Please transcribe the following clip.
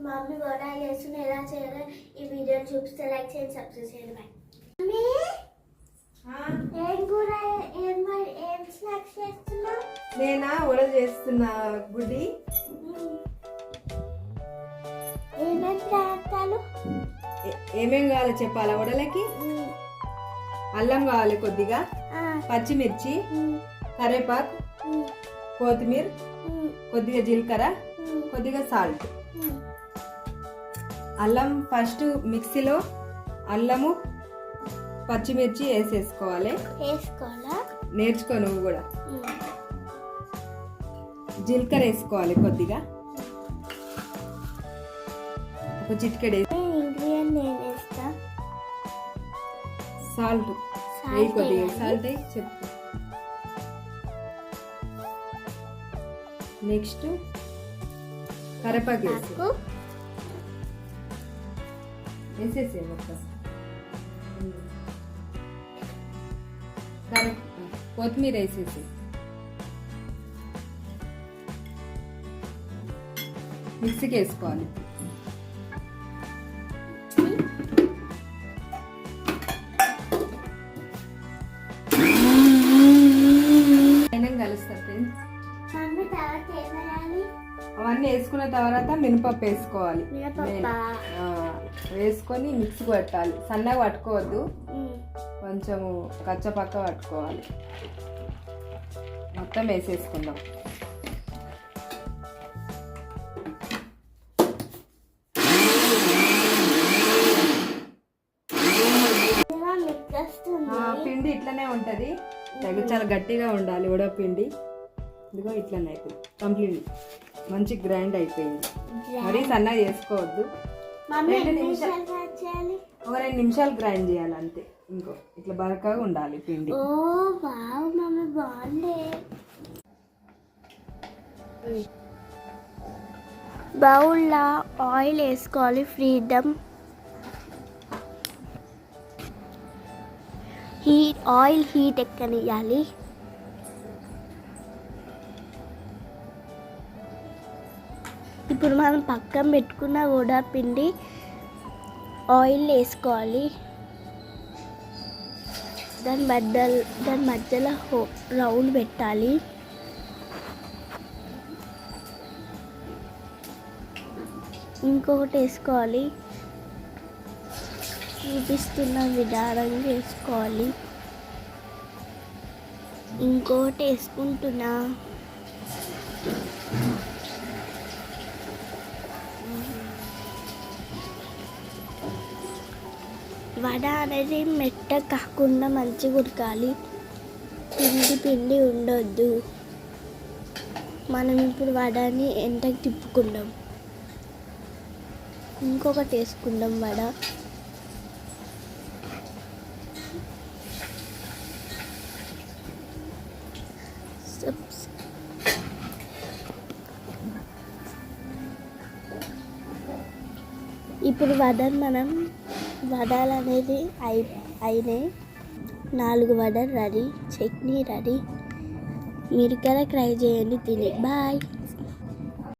Mummy vada చేస్తున్న ఎలా చేయాలో ఈ వీడియో చూపిస్తే లైక్ చేయండి సబ్స్క్రైబ్ చేయండి బాయ్ మమ్మీ ఏం కూర? ఏం మరి? ఏం స్నాక్స్ చేస్తున్నావు? నేనా? వడ చేస్తున్నా గుడ్డి ఏమేమి పదార్థాలు? ఏ- ఏమేం కావాలో చెప్పాలా వడలకి? అల్లం కావాలి కొద్దిగా. పచ్చిమిర్చి. కరివేపాకు. కొత్తిమీర. కొద్దిగా జీలకర్ర. కొద్దిగా సాల్ట్ అల్లం ఫస్ట్ మిక్సీలో అల్లము పచ్చిమిర్చి వేసేసుకోవాలి. వేసుకోవాలా? నేర్చుకో నువ్వు కూడా. జీలకర్ర వేసుకోవాలి కొద్దిగా. ఒక చిటికెడు సాల్ట్. వేయి కొద్దిగా. సాల్ట్ చెప్పు. నెక్స్ట్ నాకు వేసేసే మొత్తం. కొత్తిమీర వేసేసి మిక్సీకి వేసుకోవాలి. తర్వాత మినపప్పు వేసుకోవాలి. వేసుకొని మిక్స్ పెట్టాలి సన్నగా పట్టుకోవద్దు. కొంచెము కచ్చపక్క పట్టుకోవాలి. మొత్తం వేసేసుకుందాం. పిండి ఇట్లనే ఉంటది. చాలా గట్టిగా ఉండాలి ఉడవ పిండి ఇదిగో ఇట్లనే అయిపోయింది. కంప్లీట్. మంచి గ్రైండ్ అయిపోయింది. మరీ సన్నగా చేసుకోవద్దు. రెండు నిమిషాలు. ఒక రెండు నిమిషాలు గ్రైండ్ చేయాలి అంతే ఇంకో ఇట్లా బరకగా ఉండాలి పిండి. ఓ వావ్ మమ్మీ బాగుంది. బౌల్లో ఆయిల్ వేసుకోవాలి ఫ్రీడమ్. హీట్ ఆయిల్ హీట్ ఎక్కనియాలి ఇప్పుడు మనం పక్కన పెట్టుకున్న కూడా పిండి ఆయిల్ వేసుకోవాలి. దాని మధ్య దాని మధ్యలో హో రౌండ్ పెట్టాలి. ఇంకొకటి వేసుకోవాలి. చూపిస్తున్న విధానంగా వేసుకోవాలి. ఇంకొకటి వేసుకుంటున్నా. వడ అనేది మెట్ట కాకుండా మంచిగా ఉడకాలి. పిండి పిండి ఉండొద్దు. మనం ఇప్పుడు వడని ఎంతకు తిప్పుకుందాం. ఇంకొకటి వేసుకుందాం వడ. సబ్స్- ఇప్పుడు వడని మనం వడలు అనేది అయి అయినాయి. నాలుగు వడలు రెడీ చట్నీ రెడీ. మీరు కూడా ట్రై చేయండి తిని. బాయ్.